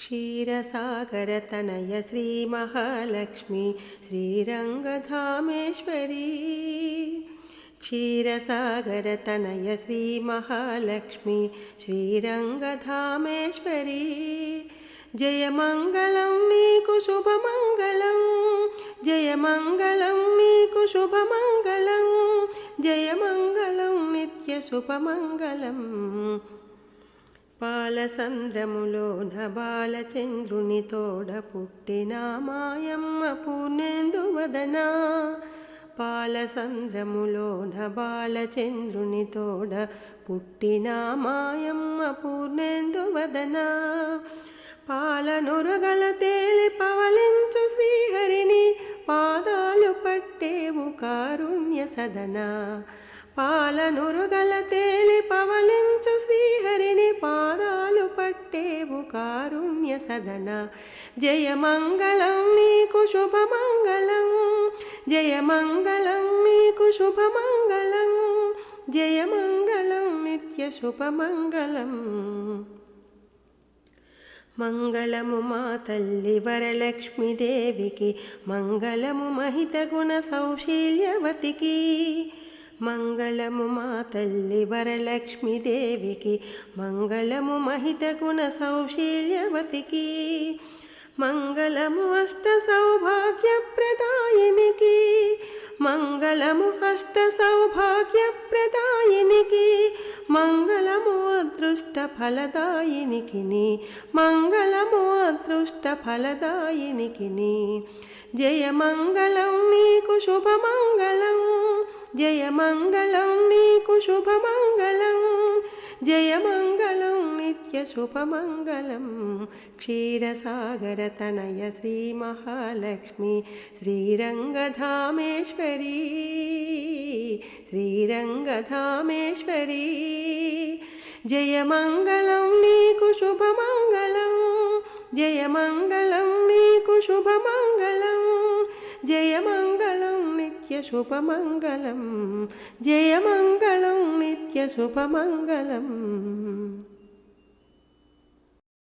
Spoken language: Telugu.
క్షీరసాగరతనయ శ్రీ మహాలక్ష్మి శ్రీరంగధామేశ్వరీ. క్షీరసాగరతనయ శ్రీ మహాలక్ష్మి శ్రీరంగధామేశ్వరీ. జయమంగళం నీకు శుభమంగళం జయమంగళం నీకు శుభమంగళం జయమంగళం నిత్య శుభమంగళం. పాలసంద్రములోన బాలచంద్రుని తోడ పుట్టిన మాయమ్మ పూర్ణేందువదన పాలసంద్రములోన బాలచంద్రుని తోడ పుట్టిన మాయమ్మ పూర్ణేందువదన పాలనురగల తేలి పవలించు శ్రీహరిని పాదాలు పట్టేవు కారుణ్య సదన. పాలనురుగల తేలి పవలి కారుణ్య సదన. జయమంగళం నీకు శుభమంగళం జయమంగళం నీకు శుభమంగళం జయమంగళం నిత్య శుభమంగళం మంగళము మా తల్లి వరలక్ష్మీదేవికి మంగళము మహిత గుణ సౌశీల్యవతికి. మంగళము మా తల్లి వరలక్ష్మీదేవికి మంగళము మహిత గుణ సౌశీల్యవతికి మంగళము అష్ట సౌభాగ్య ప్రదాయనికి మంగళము అష్ట సౌభాగ్య ప్రదాయనికి మంగళము అదృష్ట ఫలదాయనికి మంగళము అదృష్ట ఫలదాయినికి. జయమంగళం నీకు శుభమంగళం జయమంగళం నీకు శుభమంగళం. జయమంగళం నిత్య శుభమంగళం. క్షీరసాగరతనయ శ్రీ మహాలక్ష్మి. శ్రీరంగధామేశ్వరీ. శ్రీరంగధామేశ్వరీ. జయమంగళం నీకు శుభమంగళం. జయమంగళం నీకు శుభమంగళం. జయమంగళం నిత్య శుభమంగళం. జయమంగళం నిత్య శుభమంగళం.